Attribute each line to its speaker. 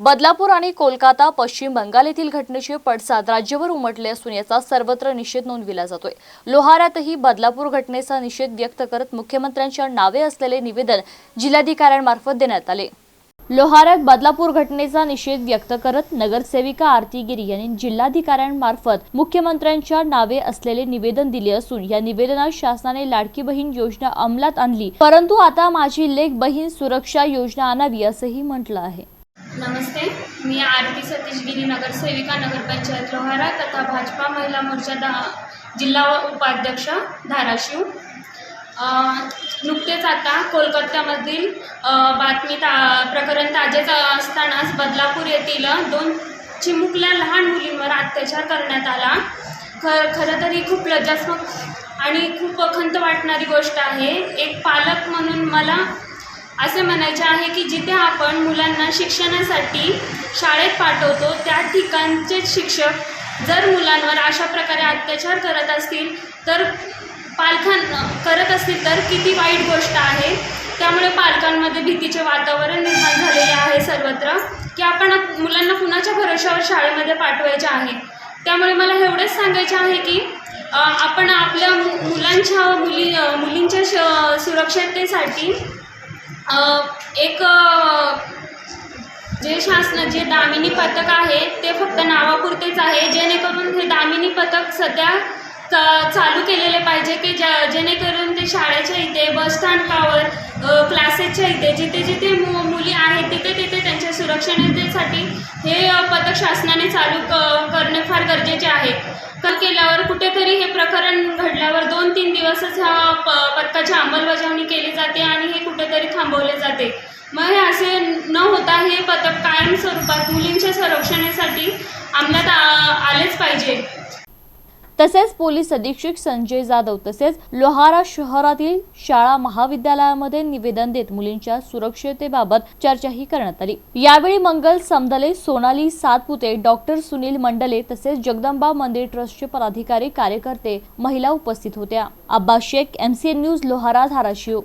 Speaker 1: बदलापूर आणि कोलकाता पश्चिम बंगाल येथील घटनेचे पडसाद राज्यभर उमटले असून याचा सर्वत्र निषेध नोंदविला जातोय. लोहारातही बदलापूर घटनेचा निषेध व्यक्त करत मुख्यमंत्र्यांच्या नावे असलेले निवेदन जिल्हाधिकाऱ्यांमार्फत देण्यात आले. लोहारात बदलापूर घटनेचा निषेध व्यक्त करत नगरसेविका आरती गिरी यांनी जिल्हाधिकाऱ्यांमार्फत मुख्यमंत्र्यांच्या नावे असलेले निवेदन दिले असून या निवेदनात शासनाने लाडकी बहीण योजना अंमलात आणली. परंतु आता माझी लेख बहीण सुरक्षा योजना आणावी असंही म्हटलं आहे.
Speaker 2: नमस्ते मी आरती सतीश गिरी नगरसेविका नगरपंचायत लोहारा तथा भाजपा महिला मोर्चा दा जिल्हा उपाध्यक्ष धाराशिव. नुकतेच आता कोलकात्यामधील बातमी ता प्रकरण ताजेच असतानाच बदलापूर येथील दोन चिमुकल्या लहान मुलींवर अत्याचार करण्यात आला. खर खरं तर ही खूप लज्जास्पद आणि खूप खंत वाटणारी गोष्ट आहे. एक पालक म्हणून मला असे म्हणायचे आहे की जिथे आपण मुलांना शिक्षणासाठी शाळेत पाठवतो त्या ठिकाणचे शिक्षक जर मुलांवर अशा प्रकारे अत्याचार करत असतील तर पालकां करत असतील तर किती वाईट गोष्ट आहे. त्यामुळे पालकांमध्ये भीतीचे वातावरण निर्माण झालेले आहे सर्वत्र की आपण मुलांना कुणाच्या भरोशावर शाळेमध्ये पाठवायचे आहे. त्यामुळे मला एवढंच सांगायचे आहे की आपण आपल्या मु- मुलांच्या मुली मुलींच्या श सुरक्षतेसाठी एक जे शासन जे दामिनी पथक आहे ते फक्त नावापुरतेच आहे. जेणेकरून हे दामिनी पथक सध्या चा चालू केलेले पाहिजे की ज्या जेणेकरून ते शाळेच्या इथे बसस्थानकावर क्लासेसच्या इथे जिथे जिथे मु मुली आहेत तिथे तिथे त्यांच्या सुरक्षिततेसाठी हे पथक शासनाने चालू क करणे फार गरजेचे आहे. कर केल्यावर कुठेतरी हे प्रकरण घडल्यावर दोन तीन दिवसच ह्या प पथकाच्या अंमल केली जाते आणि हे कुठेतरी थांबवले जाते. मग हे असे न होता हे पथक कायम स्वरूपात मुलींच्या संरक्षणासाठी अंमलात आलेच पाहिजे.
Speaker 1: तसेच पोलीस अधीक्षक संजय जाधव तसेच लोहारा शहरातील शाळा महाविद्यालयामध्ये निवेदन देत मुलींच्या सुरक्षतेबाबत चर्चाही करण्यात आली. यावेळी मंगल समदले सोनाली सातपुते डॉक्टर सुनील मंडले तसेच जगदंबा मंदिर ट्रस्टचे पदाधिकारी कार्यकर्ते महिला उपस्थित होत्या. Abba Shaikh MCN news Lohara Dharashiv.